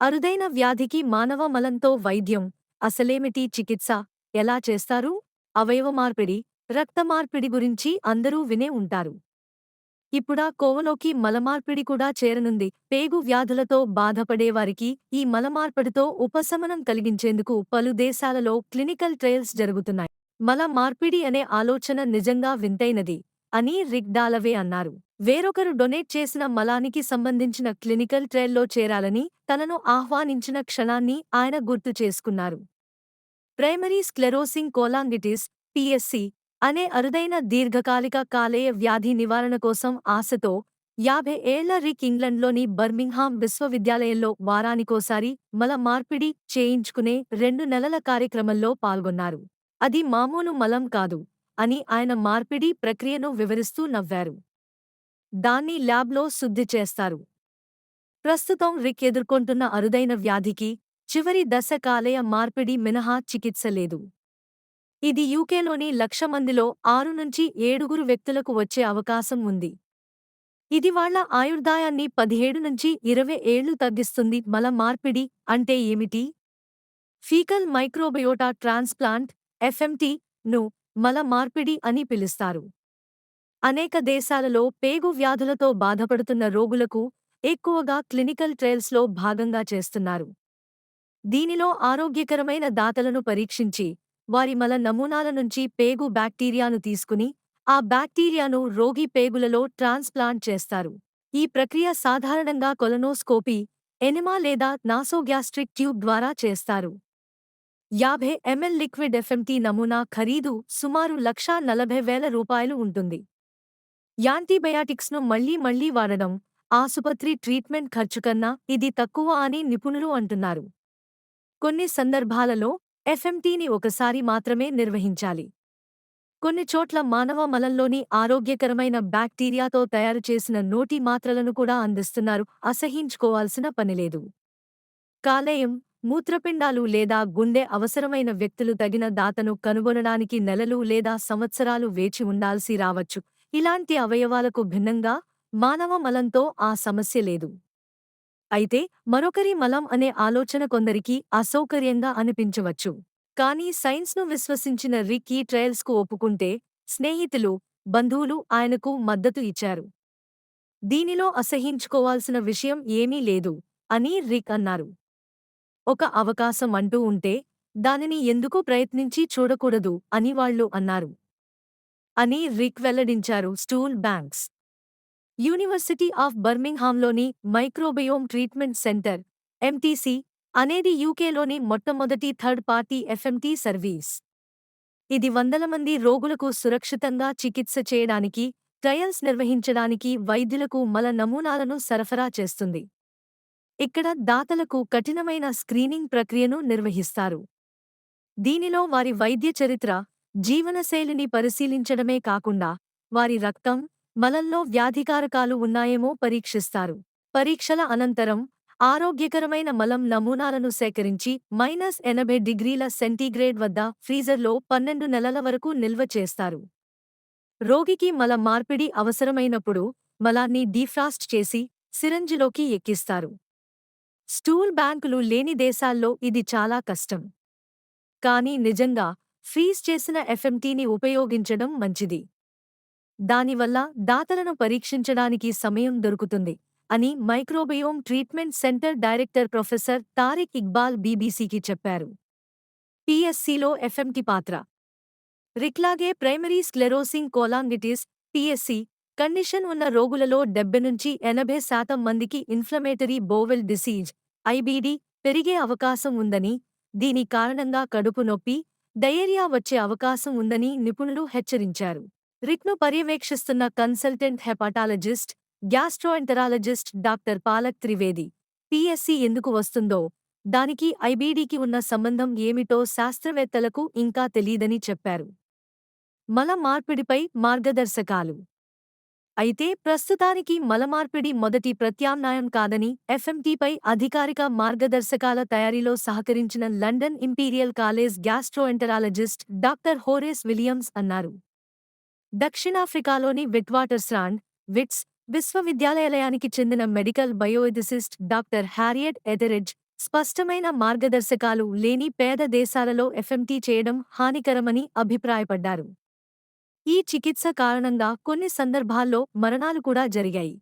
అరుదైన వ్యాధికి మానవ మలంతో వైద్యం. అసలేమిటి చికిత్స? ఎలా చేస్తారు? అవయవ మార్పిడి రక్త మార్పిడి గురించి అందరూ వినే ఉంటారు. ఇప్పుడా కోవలోకి మలమార్పిడి కూడా చేరనుంది. పేగు వ్యాధులతో బాధపడేవారికి ఈ మలమార్పిడితో ఉపశమనం కలిగించేందుకు పలు దేశాలలో క్లినికల్ ట్రయల్స్ జరుగుతున్నాయి. మల మార్పిడి అనే ఆలోచన నిజంగా వింతైనది. అని రిక్ డాలవే అన్నారు. వేరొకరు డొనేట్ చేసిన మలానికి సంబంధించిన క్లినికల్ ట్రయల్లో చేరాలని తనను ఆహ్వానించిన క్షణాన్ని ఆయన గుర్తు చేసుకున్నారు. ప్రైమరీ స్క్లెరోసింగ్ కోలాంగిటిస్ పిఎస్సి అనే అరుదైన దీర్ఘకాలిక కాలేయ వ్యాధి నివారణ కోసం ఆశతో యాభై ఏళ్ళ రిక్ ఇంగ్లండ్లోని బర్మింగ్హామ్ విశ్వవిద్యాలయంలో వారానికోసారి మల మార్పిడి చేయించుకునే రెండు నెలల కార్యక్రమంలో పాల్గొన్నారు. అది మామూలు మలం కాదు. అని ఆయన మార్పిడి ప్రక్రియను వివరిస్తూ నవ్వారు. దాన్ని ల్యాబ్లో శుద్ధి చేస్తారు. ప్రస్తుతం రిక్ ఎదుర్కొంటున్న అరుదైన వ్యాధికి చివరి దశ కాలేయ మార్పిడి మినహా చికిత్స లేదు. ఇది యూకేలోని లక్ష మందిలో ఆరు నుంచి ఏడుగురు వ్యక్తులకు వచ్చే అవకాశం ఉంది. ఇది వాళ్ళ ఆయుర్దాయాన్ని పదిహేడు నుంచి ఇరవై ఏళ్ళు తగ్గిస్తుంది. మల మార్పిడి అంటే ఏమిటి? ఫీకల్ మైక్రోబయోటా ట్రాన్స్ప్లాంట్ ఎఫ్ఎంటీ ను మల మార్పిడి అని పిలుస్తారు. అనేక దేశాలలో పేగు వ్యాధులతో బాధపడుతున్న రోగులకు ఎక్కువగా క్లినికల్ ట్రయల్స్లో భాగంగా చేస్తున్నారు. దీనిలో ఆరోగ్యకరమైన దాతలను పరీక్షించి వారి మల నమూనాల నుంచి పేగు బ్యాక్టీరియాను తీసుకుని ఆ బ్యాక్టీరియాను రోగి పేగులలో ట్రాన్స్ప్లాంట్ చేస్తారు. ఈ ప్రక్రియ సాధారణంగా కొలనోస్కోపీ ఎనిమా లేదా నాసోగ్యాస్ట్రిక్ ట్యూబ్ ద్వారా చేస్తారు. యాభై ఎంఎల్ లిక్విడ్ ఎఫ్ఎంటీ నమూనా ఖరీదు సుమారు లక్షా నలభై వేల రూపాయలు ఉంటుంది. యాంటీబయాటిక్స్ను మళ్ళీ మళ్ళీ వాడడం ఆసుపత్రి ట్రీట్మెంట్ ఖర్చు కన్నా ఇది తక్కువ అని నిపుణులు అంటున్నారు. కొన్ని సందర్భాలలో ఎఫ్ఎంటీని ఒకసారి మాత్రమే నిర్వహించాలి. కొన్ని చోట్ల మానవ మలంలోని ఆరోగ్యకరమైన బ్యాక్టీరియాతో తయారు చేసిన నోటి మాత్రలను కూడా అందిస్తున్నారు అసహించుకోవాల్సిన పనిలేదు కాలేయం మూత్రపిండాలు లేదా గుండె అవసరమైన వ్యక్తులు తగిన దాతను కనుగొనడానికి నెలలు లేదా సంవత్సరాలు వేచి ఉండాల్సి రావచ్చు. ఇలాంటి అవయవాలకు భిన్నంగా మానవ మలంతో ఆ సమస్య లేదు. అయితే మరొకరి మలం అనే ఆలోచన కొందరికి అసౌకర్యంగా అనిపించవచ్చు. కానీ సైన్స్ను విశ్వసించిన రిక్ ఈ ట్రయల్స్కు ఒప్పుకుంటే స్నేహితులు బంధువులు ఆయనకు మద్దతు ఇచ్చారు. దీనిలో అసహించుకోవాల్సిన విషయం ఏమీ లేదు అని రిక్ అన్నారు. ఒక అవకాశం అంటూ ఉంటే దానిని ఎందుకు ప్రయత్నించి చూడకూడదు అని వాళ్ళు అన్నారు. అని రిక్ వెల్లడించారు స్టూల్ బ్యాంక్స్. యూనివర్సిటీ ఆఫ్ బర్మింగ్హామ్లోని మైక్రోబయోమ్ ట్రీట్మెంట్ సెంటర్ ఎంటీసీ అనేది యూకేలోని మొట్టమొదటి థర్డ్ పార్టీ ఎఫ్ఎంటీ సర్వీస్. ఇది వందల మంది రోగులకు సురక్షితంగా చికిత్స చేయడానికి ట్రయల్స్ నిర్వహించడానికి వైద్యులకు మల నమూనాలను సరఫరా చేస్తుంది. ఇక్కడ దాతలకు కఠినమైన స్క్రీనింగ్ ప్రక్రియను నిర్వహిస్తారు. దీనిలో వారి వైద్య చరిత్ర జీవనశైలిని పరిశీలించడమే కాకుండా వారి రక్తం మలంలో వ్యాధికారకాలు ఉన్నాయేమో పరీక్షిస్తారు. పరీక్షల అనంతరం ఆరోగ్యకరమైన మలం నమూనాలను సేకరించి మైనస్ ఎనభై డిగ్రీల సెంటీగ్రేడ్ వద్ద ఫ్రీజర్లో పన్నెండు నెలల వరకు నిల్వ చేస్తారు. రోగికి మల మార్పిడి అవసరమైనప్పుడు మలాన్ని డీఫ్రాస్ట్ చేసి సిరంజిలోకి ఎక్కిస్తారు. స్టూల్ బ్యాంకులు లేని దేశాల్లో ఇది చాలా కష్టం. కానీ నిజంగా ఫ్రీజ్ చేసిన ఎఫ్ఎంటీని ఉపయోగించడం మంచిది. దానివల్ల దాతలను పరీక్షించడానికి సమయం దొరుకుతుంది అని microbiome treatment centre director professor Tariq Iqbal బీబీసీకి చెప్పారు. పిఎస్సిలో ఎఫ్ఎంటి పాత్ర. రిక్లాగే primary sclerosing cholangitis PSC condition ఉన్న రోగులలో డెబ్బై నుంచి ఎనభై శాతం మందికి ఇన్ఫ్లమేటరీ బోవెల్ డిసీజ్ ఐబీడీ పెరిగే అవకాశం ఉందని దీని కారణంగా కడుపు నొప్పి డయేరియా వచ్చే అవకాశం ఉందని నిపుణులు హెచ్చరించారు. రిక్ను పర్యవేక్షిస్తున్న consultant hepatologist gastroenterologist doctor Palak Trivedi PSC ఎందుకు వస్తుందో దానికి ఐబీడీకి ఉన్న సంబంధం ఏమిటో శాస్త్రవేత్తలకు ఇంకా తెలీదని చెప్పారు. మల మార్పిడిపై మార్గదర్శకాలు అయితే ప్రస్తుతానికి మలమార్పిడి మొదటి ప్రత్యామ్నాయం కాదని ఎఫ్ఎంటీపై అధికారిక మార్గదర్శకాల తయారీలో సహకరించిన London Imperial College gastroenterologist doctor Horace Williams అన్నారు. దక్షిణాఫ్రికాలోని విట్వాటర్స్రాండ్ విట్స్ విశ్వవిద్యాలయానికి చెందిన మెడికల్ బయోఎథిసిస్ట్ డాక్టర్ హ్యారియట్ ఎథెరెజ్ స్పష్టమైన మార్గదర్శకాలు లేని పేద దేశాలలో ఎఫ్ఎంటీ చేయడం హానికరమని అభిప్రాయపడ్డారు. ఈ చికిత్స కారణంగా కొన్ని సందర్భాల్లో మరణాలు కూడా జరిగాయి.